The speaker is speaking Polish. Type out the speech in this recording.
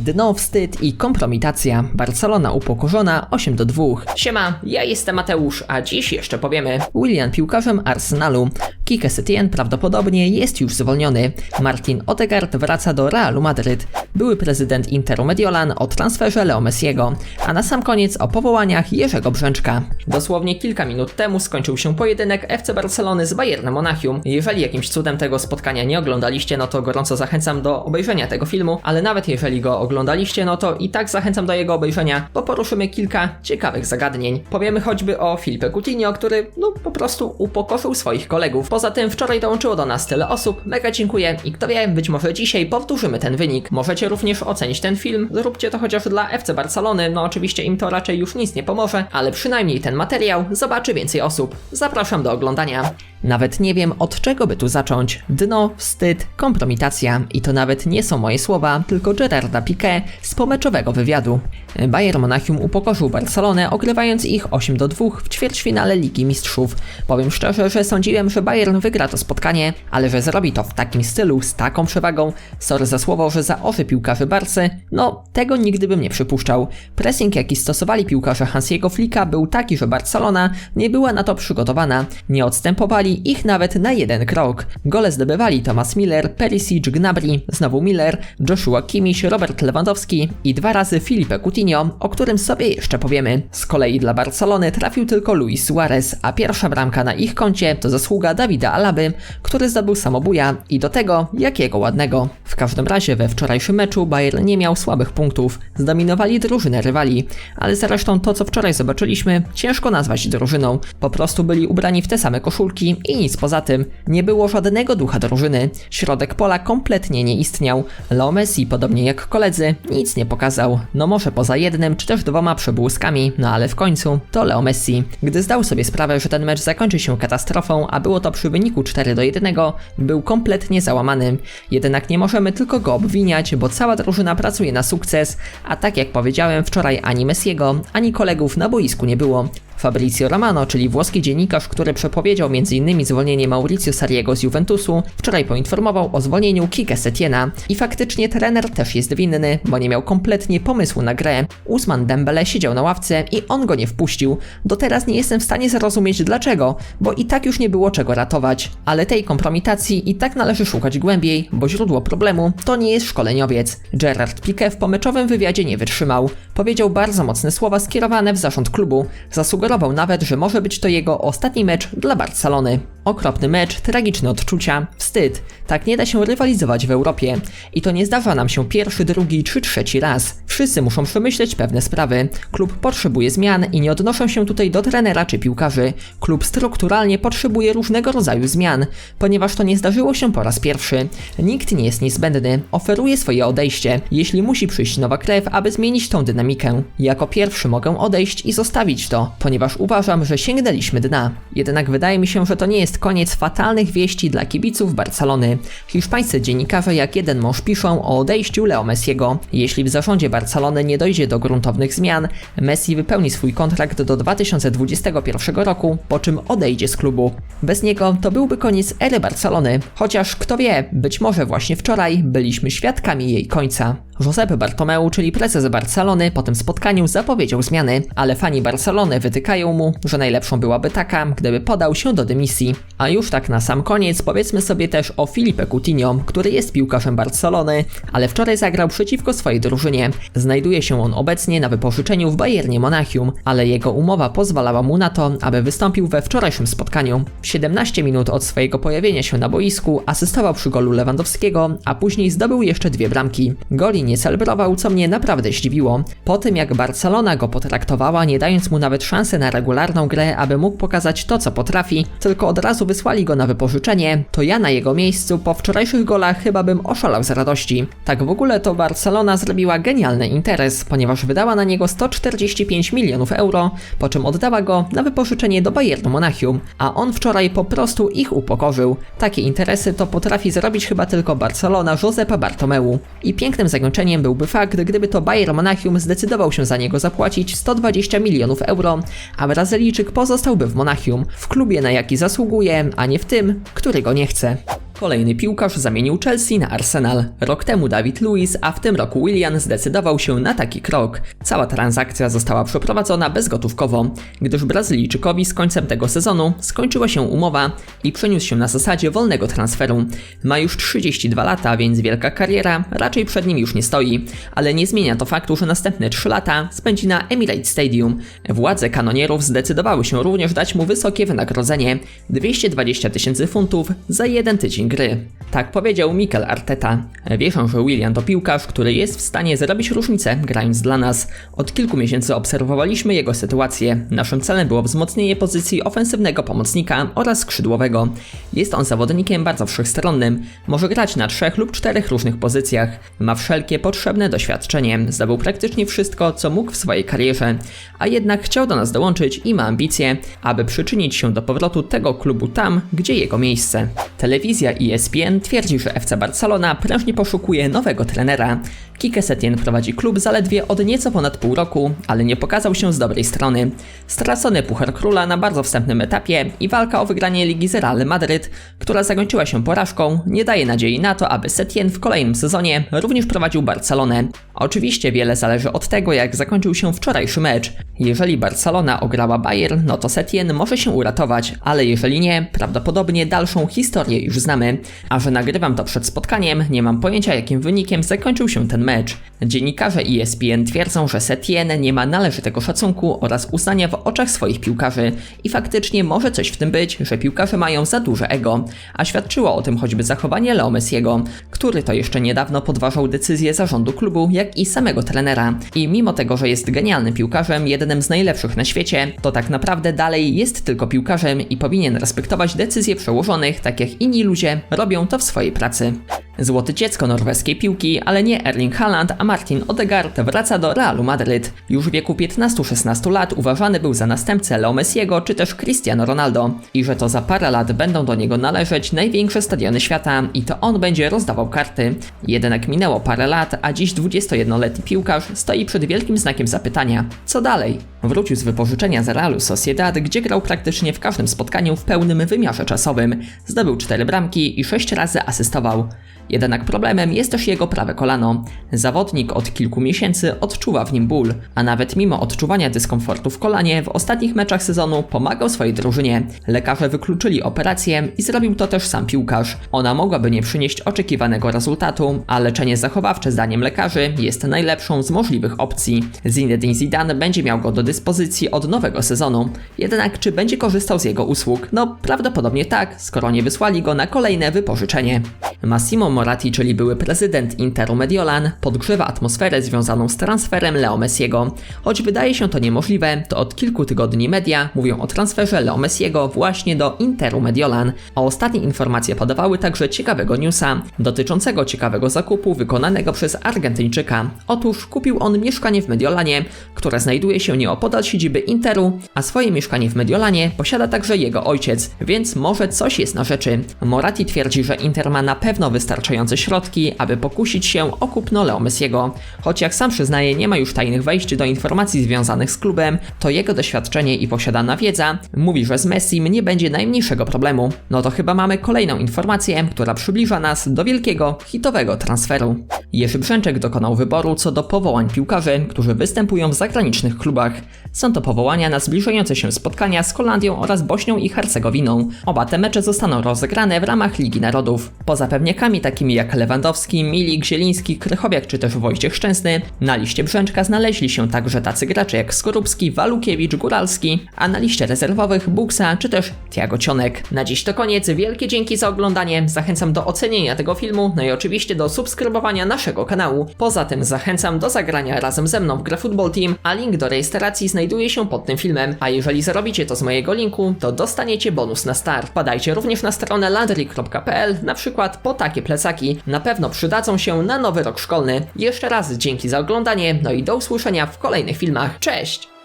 Dno, wstyd i kompromitacja. Barcelona upokorzona 8 do 2. Siema, ja jestem Mateusz, a dziś jeszcze powiemy. Willian piłkarzem Arsenalu. Kike Setien prawdopodobnie jest już zwolniony. Martin Odegaard wraca do Realu Madryt. Były prezydent Interu Mediolan o transferze Leo Messiego. A na sam koniec o powołaniach Jerzego Brzęczka. Dosłownie kilka minut temu skończył się pojedynek FC Barcelony z Bayernem Monachium. Jeżeli jakimś cudem tego spotkania nie oglądaliście, no to gorąco zachęcam do obejrzenia tego filmu, ale nawet jeżeli go oglądaliście, no to i tak zachęcam do jego obejrzenia, bo poruszymy kilka ciekawych zagadnień. Powiemy choćby o Filipe Coutinho, który no po prostu upokorzył swoich kolegów. Poza tym wczoraj dołączyło do nas tyle osób, mega dziękuję i kto wie, być może dzisiaj powtórzymy ten wynik. Możecie również ocenić ten film, zróbcie to chociaż dla FC Barcelony, no oczywiście im to raczej już nic nie pomoże, ale przynajmniej ten materiał zobaczy więcej osób. Zapraszam do oglądania. Nawet nie wiem od czego by tu zacząć. Dno, wstyd, kompromitacja. I to nawet nie są moje słowa, tylko Gerarda Piqué z pomeczowego wywiadu. Bayern Monachium upokorzył Barcelonę, ogrywając ich 8 do 2 w ćwierćfinale Ligi Mistrzów. Powiem szczerze, że sądziłem, że Bayern wygra to spotkanie, ale że zrobi to w takim stylu, z taką przewagą, sorry za słowo, że zaorzy piłkarzy Barcy, no tego nigdy bym nie przypuszczał. Pressing jaki stosowali piłkarze Hansiego Flicka był taki, że Barcelona nie była na to przygotowana. Nie odstępowali ich nawet na jeden krok. Gole zdobywali Thomas Miller, Perisic, Gnabry, znowu Miller, Joshua Kimmich, Robert Lewandowski i dwa razy Filipe Coutinho, o którym sobie jeszcze powiemy. Z kolei dla Barcelony trafił tylko Luis Suarez, a pierwsza bramka na ich koncie to zasługa Dawida Alaby, który zdobył samobuja i do tego jakiego ładnego. W każdym razie we wczorajszym meczu Bayern nie miał słabych punktów, zdominowali drużynę rywali, ale zresztą to co wczoraj zobaczyliśmy ciężko nazwać drużyną. Po prostu byli ubrani w te same koszulki i nic poza tym. Nie było żadnego ducha drużyny. Środek pola kompletnie nie istniał. Leo Messi, podobnie jak koledzy, nic nie pokazał. No może poza jednym czy też dwoma przebłyskami, no ale w końcu to Leo Messi. Gdy zdał sobie sprawę, że ten mecz zakończy się katastrofą, a było to przy wyniku 4 do 1, był kompletnie załamany. Jednak nie możemy tylko go obwiniać, bo cała drużyna pracuje na sukces, a tak jak powiedziałem wczoraj ani Messiego, ani kolegów na boisku nie było. Fabrizio Romano, czyli włoski dziennikarz, który przepowiedział m.in. zwolnienie Mauricio Sariego z Juventusu, wczoraj poinformował o zwolnieniu Kike Setiena. I faktycznie trener też jest winny, bo nie miał kompletnie pomysłu na grę. Usman Dembele siedział na ławce i on go nie wpuścił. Do teraz nie jestem w stanie zrozumieć dlaczego, bo i tak już nie było czego ratować. Ale tej kompromitacji i tak należy szukać głębiej, bo źródło problemu to nie jest szkoleniowiec. Gerard Piqué w pomyczowym wywiadzie nie wytrzymał. Powiedział bardzo mocne słowa skierowane w zarząd klubu. Zasugerował nawet, że może być to jego ostatni mecz dla Barcelony. Okropny mecz, tragiczne odczucia, wstyd. Tak nie da się rywalizować w Europie. I to nie zdarza nam się pierwszy, drugi czy trzeci raz. Wszyscy muszą przemyśleć pewne sprawy. Klub potrzebuje zmian i nie odnoszą się tutaj do trenera czy piłkarzy. Klub strukturalnie potrzebuje różnego rodzaju zmian, ponieważ to nie zdarzyło się po raz pierwszy. Nikt nie jest niezbędny, oferuje swoje odejście, jeśli musi przyjść nowa krew, aby zmienić tą dynamikę. Jako pierwszy mogę odejść i zostawić to, ponieważ uważam, że sięgnęliśmy dna. Jednak wydaje mi się, że to nie jest koniec fatalnych wieści dla kibiców Barcelony. Hiszpańscy dziennikarze jak jeden mąż piszą o odejściu Leo Messiego. Jeśli w zarządzie Barcelony nie dojdzie do gruntownych zmian, Messi wypełni swój kontrakt do 2021 roku, po czym odejdzie z klubu. Bez niego to byłby koniec ery Barcelony, chociaż kto wie, być może właśnie wczoraj byliśmy świadkami jej końca. Josep Bartomeu, czyli prezes Barcelony, po tym spotkaniu zapowiedział zmiany, ale fani Barcelony wytykają mu, że najlepszą byłaby taka, gdyby podał się do dymisji. A już tak na sam koniec powiedzmy sobie też o Filipe Coutinho, który jest piłkarzem Barcelony, ale wczoraj zagrał przeciwko swojej drużynie. Znajduje się on obecnie na wypożyczeniu w Bayernie Monachium, ale jego umowa pozwalała mu na to, aby wystąpił we wczorajszym spotkaniu. 17 minut od swojego pojawienia się na boisku asystował przy golu Lewandowskiego, a później zdobył jeszcze dwie bramki. Goli nie celebrował, co mnie naprawdę zdziwiło. Po tym jak Barcelona go potraktowała, nie dając mu nawet szansy na regularną grę, aby mógł pokazać to, co potrafi, tylko od razu wysłali go na wypożyczenie, to ja na jego miejscu po wczorajszych golach chyba bym oszalał z radości. Tak w ogóle to Barcelona zrobiła genialny interes, ponieważ wydała na niego 145 milionów euro, po czym oddała go na wypożyczenie do Bayernu Monachium, a on wczoraj po prostu ich upokorzył. Takie interesy to potrafi zrobić chyba tylko Barcelona Josepa Bartomeu. I pięknym zakończeniem byłby fakt, gdyby to Bayern Monachium zdecydował się za niego zapłacić 120 milionów euro, a Brazylijczyk pozostałby w Monachium, w klubie na jaki zasługuje, a nie w tym, którego nie chce. Kolejny piłkarz zamienił Chelsea na Arsenal. Rok temu David Luiz, a w tym roku Willian zdecydował się na taki krok. Cała transakcja została przeprowadzona bezgotówkowo, gdyż Brazylijczykowi z końcem tego sezonu skończyła się umowa i przeniósł się na zasadzie wolnego transferu. Ma już 32 lata, więc wielka kariera raczej przed nim już nie stoi, ale nie zmienia to faktu, że następne 3 lata spędzi na Emirates Stadium. Władze kanonierów zdecydowały się również dać mu wysokie wynagrodzenie 220 tysięcy funtów za jeden tydzień gry. Tak powiedział Mikel Arteta. Wierzę, że William to piłkarz, który jest w stanie zrobić różnicę, grając dla nas. Od kilku miesięcy obserwowaliśmy jego sytuację. Naszym celem było wzmocnienie pozycji ofensywnego pomocnika oraz skrzydłowego. Jest on zawodnikiem bardzo wszechstronnym. Może grać na trzech lub czterech różnych pozycjach. Ma wszelkie potrzebne doświadczenie. Zdobył praktycznie wszystko, co mógł w swojej karierze. A jednak chciał do nas dołączyć i ma ambicje, aby przyczynić się do powrotu tego klubu tam, gdzie jego miejsce. Telewizja ESPN twierdzi, że FC Barcelona prężnie poszukuje nowego trenera. Kike Setien prowadzi klub zaledwie od nieco ponad pół roku, ale nie pokazał się z dobrej strony. Stracony Puchar Króla na bardzo wstępnym etapie i walka o wygranie Ligi z Real Madryt, która zakończyła się porażką, nie daje nadziei na to, aby Setien w kolejnym sezonie również prowadził Barcelonę. Oczywiście wiele zależy od tego, jak zakończył się wczorajszy mecz. Jeżeli Barcelona ograła Bayern, no to Setien może się uratować, ale jeżeli nie, prawdopodobnie dalszą historię już znamy. A że nagrywam to przed spotkaniem, nie mam pojęcia jakim wynikiem zakończył się ten mecz. Dziennikarze ESPN twierdzą, że Setien nie ma należytego szacunku oraz uznania w oczach swoich piłkarzy i faktycznie może coś w tym być, że piłkarze mają za duże ego, a świadczyło o tym choćby zachowanie Leo Messiego, który to jeszcze niedawno podważał decyzję zarządu klubu, jak i samego trenera. I mimo tego, że jest genialnym piłkarzem, jednym z najlepszych na świecie, to tak naprawdę dalej jest tylko piłkarzem i powinien respektować decyzje przełożonych, tak jak inni ludzie robią to w swojej pracy. Złote dziecko norweskiej piłki, ale nie Erling Haaland, a Martin Odegaard wraca do Realu Madryt. Już w wieku 15-16 lat uważany był za następcę Leo Messiego czy też Cristiano Ronaldo i że to za parę lat będą do niego należeć największe stadiony świata i to on będzie rozdawał karty. Jednak minęło parę lat, a dziś 21-letni piłkarz stoi przed wielkim znakiem zapytania. Co dalej? Wrócił z wypożyczenia z Realu Sociedad, gdzie grał praktycznie w każdym spotkaniu w pełnym wymiarze czasowym. Zdobył 4 bramki i 6 razy asystował. Jednak problemem jest też jego prawe kolano. Zawodnik od kilku miesięcy odczuwa w nim ból, a nawet mimo odczuwania dyskomfortu w kolanie w ostatnich meczach sezonu pomagał swojej drużynie. Lekarze wykluczyli operację i zrobił to też sam piłkarz. Ona mogłaby nie przynieść oczekiwanego rezultatu, a leczenie zachowawcze zdaniem lekarzy jest najlepszą z możliwych opcji. Zinedine Zidane będzie miał go do dyspozycji od nowego sezonu. Jednak czy będzie korzystał z jego usług? No prawdopodobnie tak, skoro nie wysłali go na kolejne wypożyczenie. Massimo Moratti, czyli były prezydent Interu Mediolan, podgrzewa atmosferę związaną z transferem Leo Messiego. Choć wydaje się to niemożliwe, to od kilku tygodni media mówią o transferze Leo Messiego właśnie do Interu Mediolan. A ostatnie informacje podawały także ciekawego newsa dotyczącego ciekawego zakupu wykonanego przez Argentyńczyka. Otóż kupił on mieszkanie w Mediolanie, które znajduje się nieopodal siedziby Interu, a swoje mieszkanie w Mediolanie posiada także jego ojciec, więc może coś jest na rzeczy. Moratti twierdzi, że Inter ma na pewno wystarczające środki, aby pokusić się o kupno Leo Messiego. Choć jak sam przyznaje, nie ma już tajnych wejść do informacji związanych z klubem, to jego doświadczenie i posiadana wiedza mówi, że z Messim nie będzie najmniejszego problemu. No to chyba mamy kolejną informację, która przybliża nas do wielkiego, hitowego transferu. Jerzy Brzęczek dokonał wyboru co do powołań piłkarzy, którzy występują w zagranicznych klubach. Są to powołania na zbliżające się spotkania z Holandią oraz Bośnią i Hercegowiną. Oba te mecze zostaną rozegrane w ramach Ligi Narodów. Poza pewniakami takimi jak Lewandowski, Milik, Zieliński, Krychowiak czy też Wojciech Szczęsny, na liście Brzęczka znaleźli się także tacy gracze jak Skorupski, Walukiewicz, Góralski, a na liście rezerwowych Buksa czy też Tiago Cionek. Na dziś to koniec, wielkie dzięki za oglądanie, zachęcam do ocenienia tego filmu, no i oczywiście do subskrybowania naszego kanału. Poza tym zachęcam do zagrania razem ze mną w grę Football Team, a link do rejestracji znajduje się pod tym filmem, a jeżeli zrobicie to z mojego linku, to dostaniecie bonus na start. Wpadajcie również na stronę landry.pl, na przykład po takie plecaki, na pewno przydadzą się na nowy rok szkolny. Jeszcze raz dzięki za oglądanie, no i do usłyszenia w kolejnych filmach. Cześć!